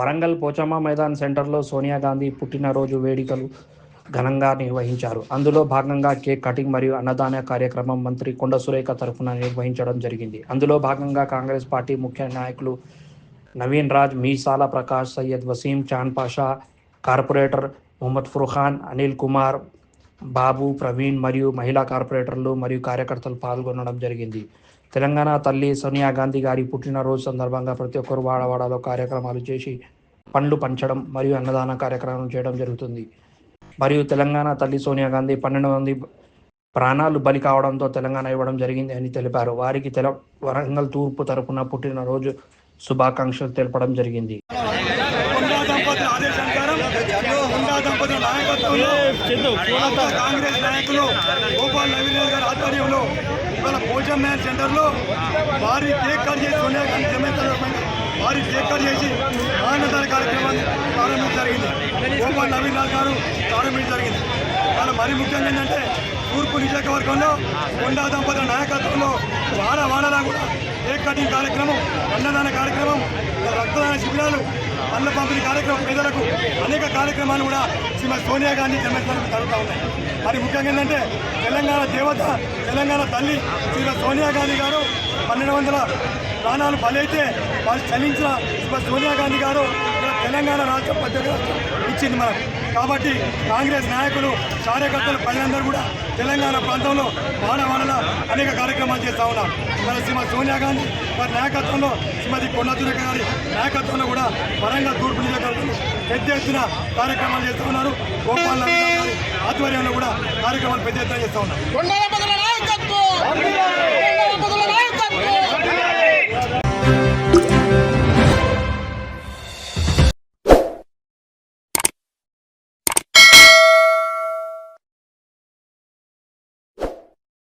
వరంగల్ పోచమ్మ మైదాన్ సెంటర్లో సోనియా గాంధీ పుట్టినరోజు వేడుకలు ఘనంగా నిర్వహించారు. అందులో భాగంగా కేక్ కటింగ్ మరియు అన్నదాన కార్యక్రమం మంత్రి కొండ సురేఖ తరఫున నిర్వహించడం జరిగింది. అందులో భాగంగా కాంగ్రెస్ పార్టీ ముఖ్య నాయకులు నవీన్ రాజ్ మీసాల ప్రకాష్ సయ్యద్ వసీం చాన్ పాషా కార్పొరేటర్ మొహమ్మద్ ఫుర్ఖాన్ అనిల్ కుమార్ బాబు ప్రవీణ్ మరియు మహిళా కార్పొరేటర్లు మరియు కార్యకర్తలు పాల్గొనడం జరిగింది. తెలంగాణ తల్లి సోనియా గాంధీ గారి పుట్టినరోజు సందర్భంగా ప్రతి ఒక్కరు వాడవాడలో కార్యక్రమాలు చేసి పండ్లు పంచడం మరియు అన్నదాన కార్యక్రమం చేయడం జరుగుతుంది. మరియు తెలంగాణ తల్లి సోనియా గాంధీ పన్నెండు మంది ప్రాణాలు బలి కావడంతో తెలంగాణ ఇవ్వడం జరిగింది అని తెలిపారు. వారికి తెల వరంగల్ తూర్పు తరపున పుట్టినరోజు శుభాకాంక్షలు తెలపడం జరిగింది. కాంగ్రెస్ నాయకులు గోపాల్ నవీన్ గారి ఆధ్వర్యంలో ఇవాళ పోచం సెంటర్లో భారీ కేక్ కట్ చేసి సోనియా గాంధీ జమేతల భారీ కేక్ కట్ చేసి ఆనందాల కార్యక్రమాన్ని ప్రారంభించడం జరిగింది. గోపాల్ నవీన్ రాజు గారు ప్రారంభించడం జరిగింది. వాళ్ళు మరి ముఖ్యంగా ఏంటంటే తూర్పు నియోజకవర్గంలో కొండా దంపతుల నాయకత్వంలో వాడ వాడలా కూడా కేక్ కటింగ్ కార్యక్రమం అన్నదాన కార్యక్రమం రక్తదాన శిబిరాలు అన్న పంపిణీ కార్యక్రమం పేదలకు అనేక కార్యక్రమాలు కూడా శ్రీమతి సోనియా గాంధీ జన్మదినానికి జరుగుతూ ఉన్నాయి. మరి ముఖ్యంగా ఏంటంటే తెలంగాణ దేవత తెలంగాణ తల్లి శ్రీ సోనియా గాంధీ గారు పన్నెండు వందల ప్రాణాలు బలైతే వారు చలించిన సోనియా గాంధీ గారు తెలంగాణ రాష్ట్ర పద్ధతిగా ఇచ్చింది మనకు. కాబట్టి కాంగ్రెస్ నాయకులు కార్యకర్తలు ప్రజలందరూ కూడా తెలంగాణ ప్రాంతంలో వాడవాడల అనేక కార్యక్రమాలు చేస్తూ ఉన్నారు. మరి శ్రీమతి సోనియా గాంధీ వారి నాయకత్వంలో శ్రీమతి కొండ గారి నాయకత్వంలో కూడా వరంగల్ తూర్పు నియోజకవర్గంలో పెద్ద ఎత్తున కార్యక్రమాలు చేస్తూ ఉన్నారు. గోపాల్ ఆధ్వర్యంలో కూడా కార్యక్రమాలు పెద్ద ఎత్తున చేస్తా ఉన్నాం.